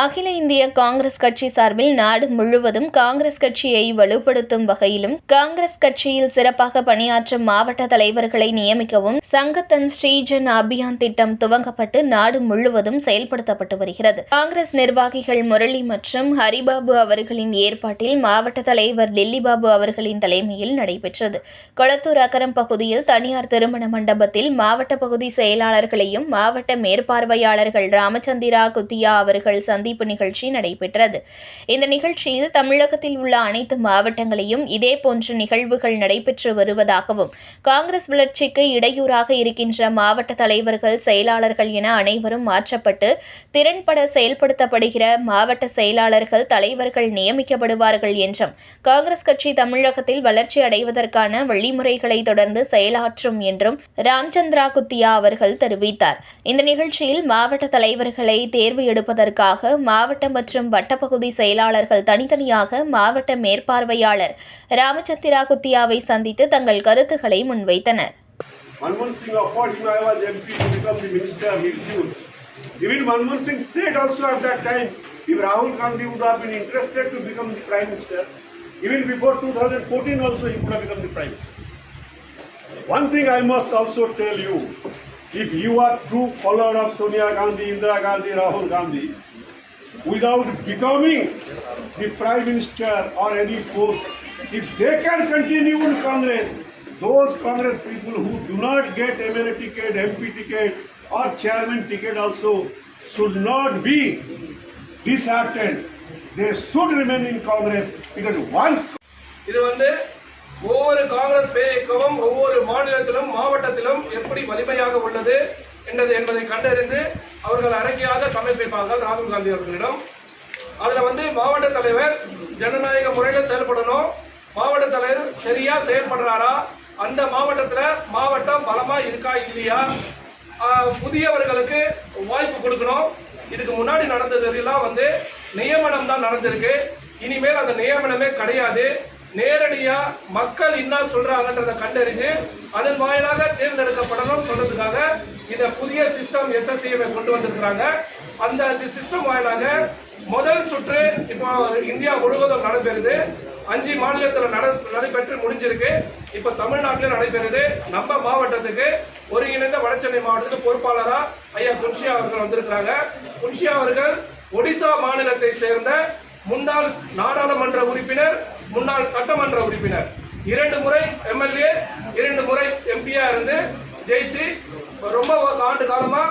அகில இந்திய காங்கிரஸ் கட்சி சார்பில் நாடு முழுவதும் காங்கிரஸ் கட்சியை வலுப்படுத்தும் வகையிலும் காங்கிரஸ் கட்சியில் சிறப்பாக பணியாற்றும் மாவட்ட தலைவர்களை நியமிக்கவும் சங்கத்தன் ஸ்ரீஜன் அபியான் திட்டம் துவங்கப்பட்டு நாடு முழுவதும் செயல்படுத்தப்பட்டு வருகிறது. காங்கிரஸ் நிர்வாகிகள் முரளி மற்றும் ஹரிபாபு அவர்களின் ஏற்பாட்டில் மாவட்ட தலைவர் லில்லிபாபு அவர்களின் தலைமையில் நடைபெற்றது. கொளத்தூர் அகரம் பகுதியில் தனியார் திருமண மண்டபத்தில் மாவட்ட பகுதி செயலாளர்களையும் மாவட்ட மேற்பார்வையாளர்கள் ராமச்சந்திரா குத்தியா அவர்கள் சந்திப்பு நிகழ்ச்சி நடைபெற்றது. இந்த நிகழ்ச்சியில் தமிழகத்தில் உள்ள அனைத்து மாவட்டங்களையும் இதே போன்ற நிகழ்வுகள் நடைபெற்று வருவதாகவும் காங்கிரஸ் வளர்ச்சிக்கு இடையூறாக இருக்கின்ற மாவட்ட தலைவர்கள் செயலாளர்கள் என அனைவரும் மாற்றப்பட்டு திறன்பட செயல்படுத்தப்படுகிற மாவட்ட செயலாளர்கள் தலைவர்கள் நியமிக்கப்படுவார்கள் என்றும் காங்கிரஸ் கட்சி தமிழகத்தில் வளர்ச்சி அடைவதற்கான வழிமுறைகளை தொடர்ந்து செயலாற்றும் என்றும் ராம்சந்திரா குத்தியா அவர்கள் தெரிவித்தார். இந்த நிகழ்ச்சியில் மாவட்ட தலைவர்களை தேர்வு எடுப்பதற்காக மாவட்ட மற்றும் வட்டப்பகுதி செயலாளர்கள் தனித்தனியாக மாவட்ட மேற்பார்வையாளர் ராமச்சந்திரா குத்தியாவை சந்தித்து தங்கள் கருத்துக்களை முன்வைத்தனர் Manmohan Singh offered him I was MP to become the minister, he refused. Even Manmohan Singh said also at that time, if Rahul Gandhi would have been interested to become the prime minister, even before 2014 also he could have become the prime minister. One thing I must also tell you, if you are true follower of Sonia Gandhi, Indira Gandhi, Rahul Gandhi, without becoming the prime minister or any post, if they can continue in Congress, those Congress people who do not get MLA ticket, MP ticket, or chairman ticket also should not be disheartened. They should remain in Congress because once இது வந்து ஒவ்வொரு காங்கிரஸ் பேயக்கமும் ஒவ்வொரு மாநிலத்திலும் மாவட்டத்திலும் எப்படி வலிமையாக உள்ளது என்னது என்பதை கண்டறிந்து அவர்கள் அறிக்கையாக சமர்ப்பிப்பார்கள் ராகுல் காந்தி அவர்களிடம் அதில் வந்து மாவட்ட தலைவர் ஜனநாயக முறையில் செயல்படணும். மாவட்ட தலைவர் சரியாக செயல்படுறாரா? அந்த மாவட்டத்தில் மாவட்டம் பலமாக இருக்கா இல்லையா? புதியவர்களுக்கு வாய்ப்பு கொடுக்கணும். இதுக்கு முன்னாடி நடந்ததெல்லாம் வந்து நியமனம் தான் நடந்திருக்கு. இனிமேல் அந்த நியமனமே கிடையாது. நேரடியா மக்கள் என்ன சொல்றாங்கன்றத கண்டறிஞ்சு அதன் வாயிலாக தேர்ந்தெடுக்கப்படணும் சொல்றதுக்காக இந்த புதிய சிஸ்டம் எஸ்எஸ்சிஎம்ஐ கொண்டு வந்திருக்கிறாங்க. அந்த சிஸ்டம் வாயிலாக முதல் சுற்று இப்போ இந்தியா முழுவதும் நடைபெறுது. அஞ்சு மாநிலத்தில் நட நடைபெற்று முடிஞ்சிருக்கு. இப்போ தமிழ்நாட்டிலும் நடைபெறுது. நம்ம மாவட்டத்துக்கு ஒருங்கிணைந்த வடசென்னை மாவட்டத்துக்கு பொறுப்பாளராக ஐயா குன்ஷியா அவர்கள் வந்திருக்கிறாங்க. குன்ஷியா அவர்கள் ஒடிசா மாநிலத்தை சேர்ந்த முன்னாள் நாடாளுமன்ற உறுப்பினர் முன்னாள் சட்டமன்ற உறுப்பினர். இரண்டு முறை எம்எல்ஏ இரண்டு முறை எம்பியா இருந்து ஜெயிச்சு ரொம்ப ஆண்டு காலமா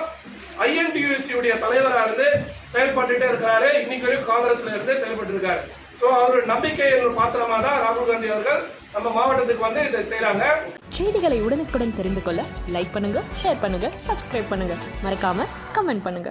ஐஎன்டியூசியுடைய தலைவராக இருந்து செயல்பட்டுட்டே இருக்கிறாரு. இன்னைக்கு வரைக்கும் காங்கிரஸ்ல இருந்து செயல்பட்டு இருக்காரு ஸோ அவர் நம்பிக்கை பாத்திரமா தான் ராகுல் காந்தி அவர்கள் நம்ம மாவட்டத்துக்கு வந்து இதை செய்யறாங்க செய்திகளை உடனுக்குடன் தெரிந்து கொள்ள லைக் பண்ணுங்க ஷேர் பண்ணுங்க சப்ஸ்கிரைப் பண்ணுங்க. மறக்காம கமெண்ட் பண்ணுங்க.